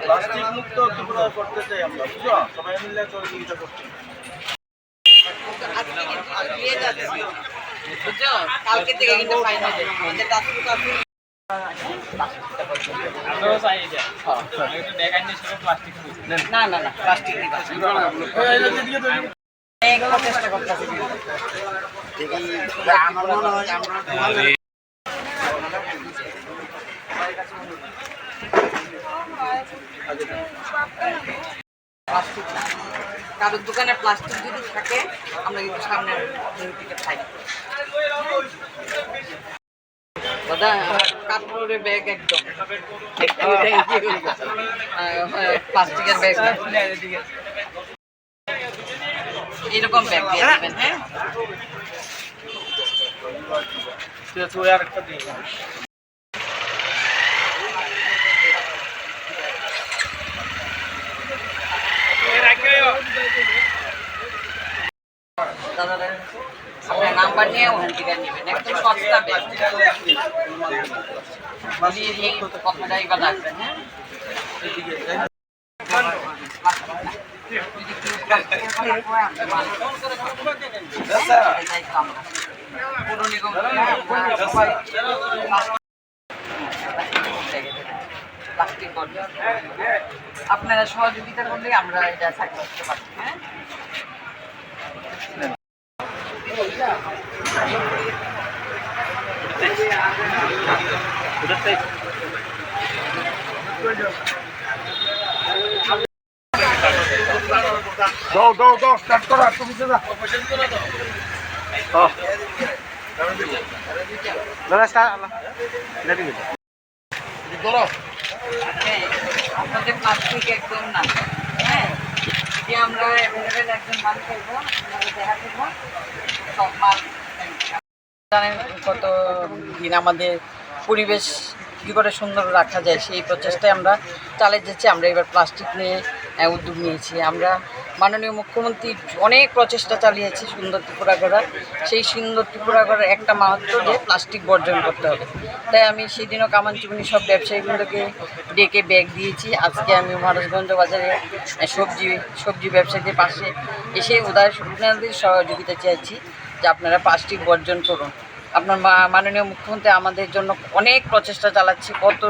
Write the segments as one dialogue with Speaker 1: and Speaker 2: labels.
Speaker 1: Plastic মুক্ত ত্রিপুরা করতে চাই আমরা বুঝছ? সবাই মিলে আমার মনে হয় আমরা
Speaker 2: প্লাস্টিক কারোর দোকানে প্লাস্টিক যদি থাকে, আমরা কিন্তু সামনের থেকে খাই। দাদা কাপড়ের ব্যাগ একদম। প্লাস্টিকের ব্যাগ এরকম ব্যাগ দিয়ে দেবেন হ্যাঁ?
Speaker 1: আরেকটা দিই
Speaker 2: আপনার নাম্বার নিয়ে ওখান থেকে নেবেন। একদম সস্তা ব্যাগ এই কথাটাই বা রাখবেন হ্যাঁ? আপনারা সহযোগিতা করলে আমরা এটা চাকরি করতে পারি হ্যাঁ?
Speaker 1: দাও দাও দাও স্টার্ট করো যা দাদা স্টার্ট ধরো
Speaker 2: আপনাদের প্লাস্টিক একদম না। যে আমরা অ্যাভেলেবেল একজন মাল খেলব দেখা দেবো সব মাল জানেন কত দিন আমাদের পরিবেশ কী করে সুন্দর রাখা যায় সেই প্রচেষ্টায় আমরা চালিয়ে যাচ্ছি। আমরা এবার প্লাস্টিক নিয়ে উদ্যোগ নিয়েছি। আমরা মাননীয় মুখ্যমন্ত্রী অনেক প্রচেষ্টা চালিয়েছি সুন্দর ত্রিপুরা করার সেই সুন্দর ত্রিপুরা করার একটা মাহাত্ম যে প্লাস্টিক বর্জন করতে হবে। তাই আমি সেদিনও কামানচুবনি সব ব্যবসায়ীগুলোকে ডেকে ব্যাগ দিয়েছি। আজকে আমি মহারাজগঞ্জ বাজারে সবজি সবজি ব্যবসায়ীদের পাশে এসে উদয় ওনাদের সহযোগিতা চাইছি যে আপনারা প্লাস্টিক বর্জন করুন। আপনার মাননীয় মুখ্যমন্ত্রী আমাদের জন্য অনেক প্রচেষ্টা চালাচ্ছে। কত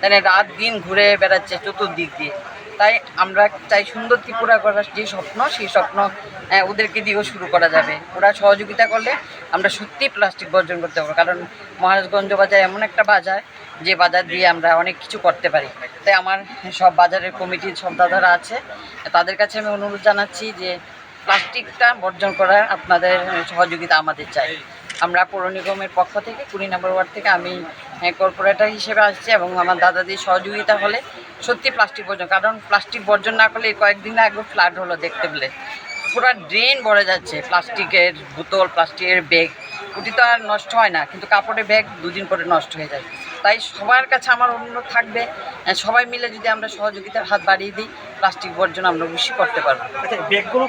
Speaker 2: মানে রাত দিন ঘুরে বেড়াচ্ছে চতুর্দিক দিয়ে। তাই আমরা চাই সুন্দর ত্রিপুরা করার যে স্বপ্ন, সেই স্বপ্ন ওদেরকে দিয়েও শুরু করা যাবে। ওরা সহযোগিতা করলে আমরা সত্যি প্লাস্টিক বর্জন করতে পারব। কারণ মহারাজগঞ্জ বাজার এমন একটা বাজার, যে বাজার দিয়ে আমরা অনেক কিছু করতে পারি। তাই আমার সব বাজারের কমিটির সব দাদারা আছে। তাদের কাছে আমি অনুরোধ জানাচ্ছি যে প্লাস্টিকটা বর্জন করার আপনাদের সহযোগিতা আমাদের চাই। আমরা পৌর নিগমের পক্ষ থেকে কুড়ি নম্বর ওয়ার্ড থেকে আমি কর্পোরেটর হিসেবে আসছে এবং আমার দাদাদের সহযোগিতা হলে সত্যি প্লাস্টিক বর্জন কারণ প্লাস্টিক বর্জন না করলে কয়েকদিন আগে ফ্লাড হলো দেখতে পেলে পুরো ড্রেন ভরে যাচ্ছে প্লাস্টিকের বোতল প্লাস্টিকের ব্যাগ ওটি তো আর নষ্ট হয় না কিন্তু কাপড়ের ব্যাগ দুদিন পরে নষ্ট হয়ে যায় তাই সবার কাছে আমার অনুরোধ থাকবে সবাই মিলে যদি আমরা সহযোগিতার হাত বাড়িয়ে দিই প্লাস্টিক বর্জন আমরা বেশি করতে পারব
Speaker 1: আচ্ছা ব্যাগগুলো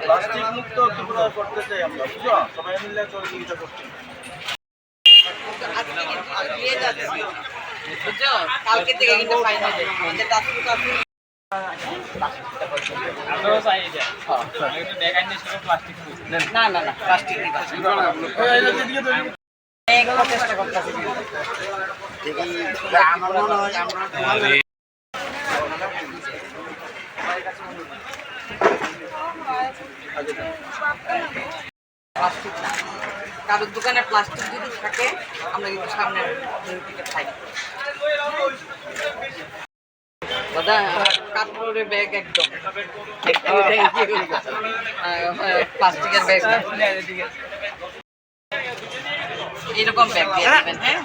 Speaker 1: প্লাস্টিক মুক্ত ত্রিপুরা করতে চাই আমরা বুঝছ সবাই মিলে সহযোগিতা করছি
Speaker 2: না না না
Speaker 1: আমার মনে হয়
Speaker 2: প্লাস্টিক না কারোর দোকানে প্লাস্টিক যদি থাকে আমরা কিন্তু খাই। দাদা কাপড়ের ব্যাগ একদম। প্লাস্টিকের ব্যাগ এরকম ব্যাগ দিয়ে দেবেন। হ্যাঁ।